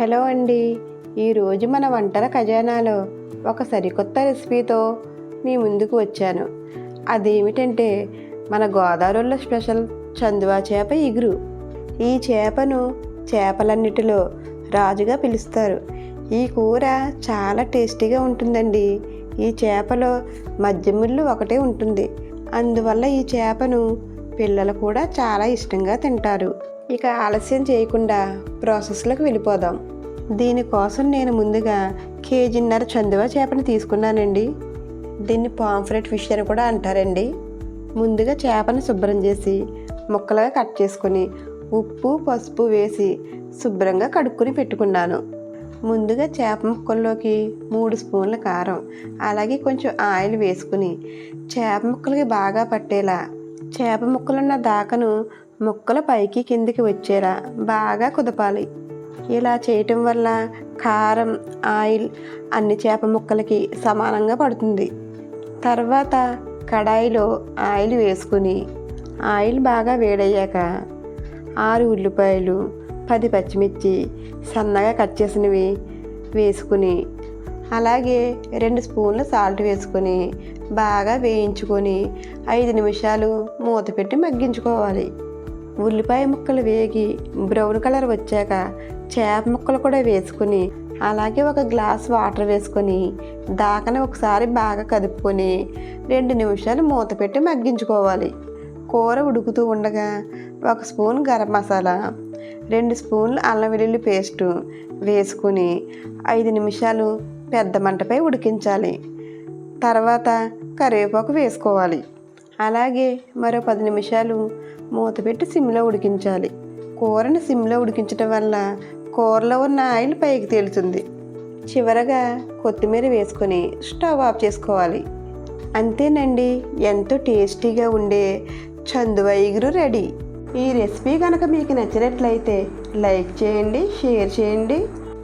Hello అండి. ఈరోజు మన వంటల ఖజానాలో ఒక సరికొత్త రెసిపీతో మీ ముందుకు వచ్చాను. అదేమిటంటే మన గోదావరిలో స్పెషల్ చందువా చేప ఇగురు. ఈ చేపను చేపలన్నిటిలో రాజుగా పిలుస్తారు. ఈ కూర చాలా టేస్టీగా ఉంటుందండి. ఈ చేపలో మధ్యముళ్ళు ఒకటే ఉంటుంది. అందువల్ల ఈ చేపను పిల్లలు కూడా చాలా ఇష్టంగా తింటారు. ఇక ఆలస్యం చేయకుండా ప్రాసెస్లోకి వెళ్ళిపోదాం. దీనికోసం నేను ముందుగా కేజీన్నర చందువ చేపను తీసుకున్నానండి. దీన్ని పాంఫ్రెట్ ఫిష్ అని కూడా అంటారండి. ముందుగా చేపను శుభ్రం చేసి ముక్కలుగా కట్ చేసుకొని ఉప్పు పసుపు వేసి శుభ్రంగా కడుక్కుని పెట్టుకున్నాను. ముందుగా చేప ముక్కల్లోకి మూడు స్పూన్ల కారం అలాగే కొంచెం ఆయిల్ వేసుకుని చేప ముక్కలకి బాగా పట్టేలా చేప ముక్కలున్న దాకను ముక్కలు పైకి కిందికి వచ్చేలా బాగా కుదపాలి. ఇలా చేయటం వల్ల కారం ఆయిల్ అన్ని చేప ముక్కలకి సమానంగా పడుతుంది. తర్వాత కడాయిలో ఆయిల్ వేసుకుని ఆయిల్ బాగా వేడయ్యాక ఆరు ఉల్లిపాయలు పది పచ్చిమిర్చి సన్నగా కట్ చేసినవి వేసుకుని అలాగే రెండు స్పూన్ల సాల్ట్ వేసుకొని బాగా వేయించుకొని ఐదు నిమిషాలు మూత పెట్టి మగ్గించుకోవాలి. ఉల్లిపాయ ముక్కలు వేగి బ్రౌన్ కలర్ వచ్చాక చేప ముక్కలు కూడా వేసుకుని అలాగే ఒక గ్లాస్ వాటర్ వేసుకొని దాకని ఒకసారి బాగా కదుపుకొని రెండు నిమిషాలు మూత పెట్టి మగ్గించుకోవాలి. కూర ఉడుకుతూ ఉండగా ఒక స్పూన్ గరం మసాలా రెండు స్పూన్లు అల్లం వెల్లుల్లి పేస్టు వేసుకుని ఐదు నిమిషాలు పెద్ద మంటపై ఉడికించాలి. తర్వాత కరివేపాకు వేసుకోవాలి. అలాగే మరో పది నిమిషాలు మూత పెట్టి సిమ్లో ఉడికించాలి. కూరని సిమ్లో ఉడికించడం వల్ల కూరలో ఉన్న ఆయిల్ పైకి తేలుతుంది. చివరగా కొత్తిమీర వేసుకొని స్టవ్ ఆఫ్ చేసుకోవాలి. అంతేనండి ఎంతో టేస్టీగా ఉండే చందువ ఇగురు రెడీ. ఈ రెసిపీ కనుక మీకు నచ్చినట్లయితే లైక్ చేయండి షేర్ చేయండి.